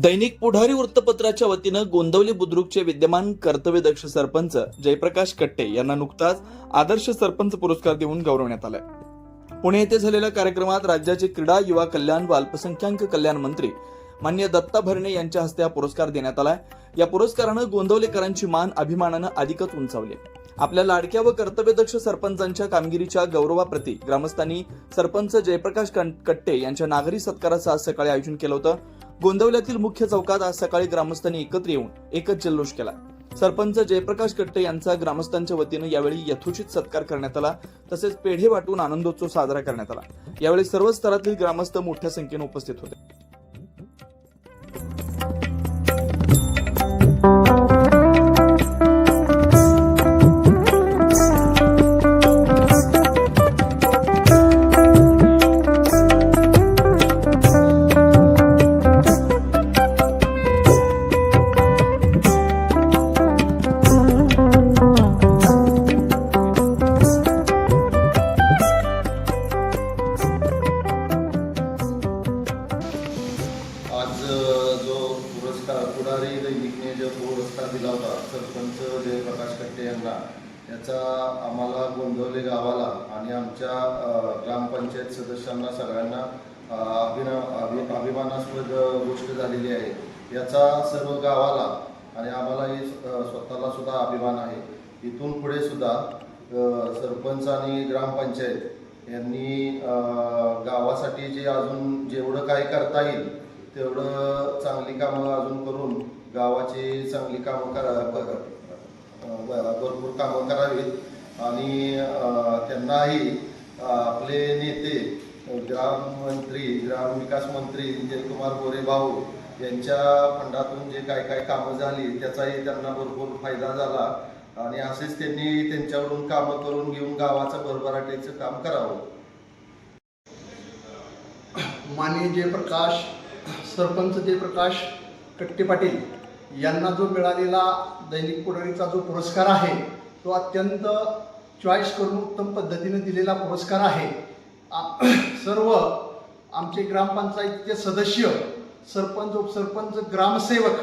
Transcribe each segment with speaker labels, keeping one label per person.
Speaker 1: दैनिक पुढारी वृत्तपत्राच्या वतीनं गोंदवली बुद्रुकचे विद्यमान कर्तव्यदक्ष सरपंच जयप्रकाश कट्टे यांना नुकताच आदर्श सरपंच पुरस्कार देऊन गौरवण्यात आलाय. पुणे येथे झालेल्या कार्यक्रमात राज्याचे क्रीडा युवा कल्याण व अल्पसंख्याक कल्याण मंत्री मान्य दत्ता भरणे यांच्या हस्ते हा पुरस्कार देण्यात आलाय. या पुरस्कारानं गोंदवलेकरांची मान अभिमानानं अधिकच उंचावली. आपल्या लाडक्या व कर्तव्यदक्ष सरपंचांच्या कामगिरीच्या गौरवाप्रती ग्रामस्थांनी सरपंच जयप्रकाश कट्टे यांच्या नागरी सत्काराचं आज सकाळी आयोजन केलं होतं. गोंदवल्यातील मुख्य चौकात आज सकाळी ग्रामस्थांनी एकत्र येऊन एकच जल्लोष केला. सरपंच जयप्रकाश कट्टे यांचा ग्रामस्थांच्या वतीनं यावेळी यथोचित सत्कार करण्यात आला तसेच पेढे वाटून आनंदोत्सव साजरा करण्यात आला. यावेळी सर्व स्तरातील ग्रामस्थ मोठ्या संख्येने उपस्थित होते.
Speaker 2: पुरस्कार होता. सरपंच जयप्रकाश कट्टे यांना याचा आम्हाला गोंदवले गावाला आणि आमच्या ग्रामपंचायत सदस्यांना सगळ्यांना अभिन अभिना अभि अभिमानास्पद गोष्ट झालेली आहे. याचा सर्व गावाला आणि आम्हालाही स्वतःला सुद्धा अभिमान आहे. इथून पुढे सुद्धा सरपंच आणि ग्रामपंचायत यांनी गावासाठी जे अजून जेवढं काही करता येईल तेवढं चांगली कामं अजून करून गावाची चांगली कामं करा भरपूर कामं करावीत. आणि त्यांनाही आपले नेते अ, ग्राममंत्री ग्रामविकास मंत्री जयकुमार गोरे भाऊ यांच्या फंडातून जे काय काय कामं झाली त्याचाही त्यांना भरपूर फायदा झाला. आणि असेच त्यांनी त्यांच्याकडून कामं करून घेऊन गावाचं भरभराटीचं काम करावं.
Speaker 3: माननीय जयप्रकाश सरपंच जयप्रकाश कट्टे पाटील यांना जो मिळालेला दैनिक पुढारीचा जो पुरस्कार आहे तो अत्यंत चॉईस करून उत्तम पद्धतीने दिलेला पुरस्कार आहे. सर्व आमचे ग्रामपंचायतीचे सदस्य सरपंच उपसरपंच ग्रामसेवक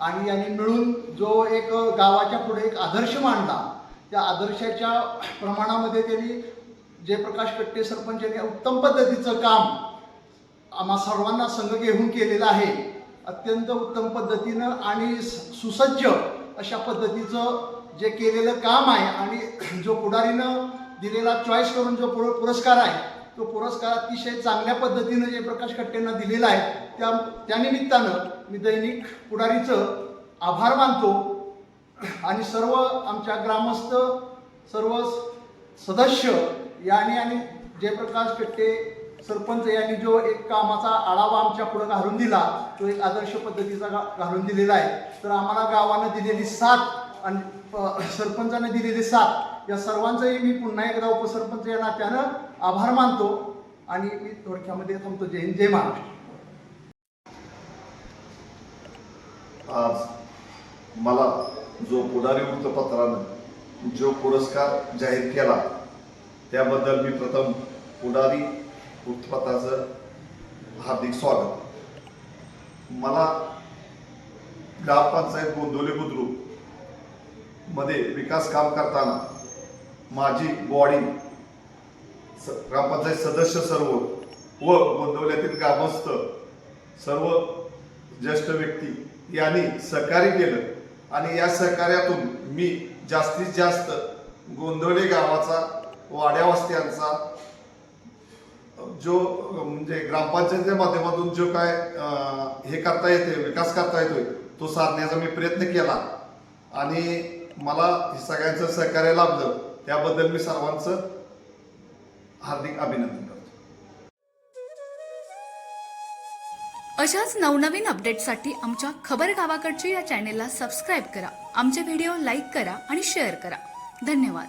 Speaker 3: आणि यांनी मिळून जो एक गावाच्या पुढे एक आदर्श मांडला त्या आदर्शाच्या प्रमाणामध्ये त्यांनी जयप्रकाश कट्टे सरपंच यांनी उत्तम पद्धतीचं काम आम्हा सर्वांना संघ घेऊन केलेला आहे. अत्यंत उत्तम पद्धतीनं आणि स- सुसज्ज अशा पद्धतीचं जे केलेलं काम आहे आणि जो पुढारीनं दिलेला चॉईस करून जो पुर पुरस्कार आहे तो पुरस्कार अतिशय चांगल्या पद्धतीनं जे प्रकाश कट्टेंना दिलेला आहे त्या त्यानिमित्तानं मी दैनिक पुढारीचं आभार मानतो. आणि सर्व आमच्या ग्रामस्थ सर्व सदस्य यांनी आणि जयप्रकाश कट्टे सरपंच यांनी जो एक कामाचा आढावा आमच्या पुढे घालून दिला तो एक आदर्श पद्धतीचा घालून दिलेला आहे. तर आम्हाला गावानं दिलेली साथ आणि सरपंचाने दिलेली साथ या सर्वांचंही मी पुन्हा एकदा उपसरपंच या नात्यानं आभार मानतो आणि मी थोडक्यामध्ये थांबतो. जय हिंद जय महाराष्ट्र.
Speaker 2: आज मला जो पुढारी वृत्तपत्रानं जो पुरस्कार जाहीर केला त्याबद्दल मी प्रथम पुढारी वृत्तपत्राचं हार्दिक स्वागत. मला ग्रामपंचायत गोंदोली बुद्रुकमध्ये विकास काम करताना माझी बॉडी स- ग्रामपंचायत सदस्य सर्व व गोंदवल्यातील ग्रामस्थ सर्व ज्येष्ठ व्यक्ती यांनी सहकार्य केलं आणि या सहकार्यातून मी जास्तीत जास्त गोंदवले गावाचा वाड्यावस्त्यांचा जो म्हणजे ग्रामपंचायतीच्या माध्यमातून जो काय हे करता येते विकास करता येतोय तो साधण्याचा मी प्रयत्न केला. आणि मला हे सगळ्यांचं सहकार्य लाभलं त्याबद्दल मी सर्वांचं हार्दिक अभिनंदन करतो.
Speaker 4: अशाच नवनवीन अपडेटसाठी आमच्या खबर गावाकडच्या या चॅनेलला सबस्क्राईब करा. आमचे व्हिडिओ लाईक करा आणि शेअर करा. धन्यवाद.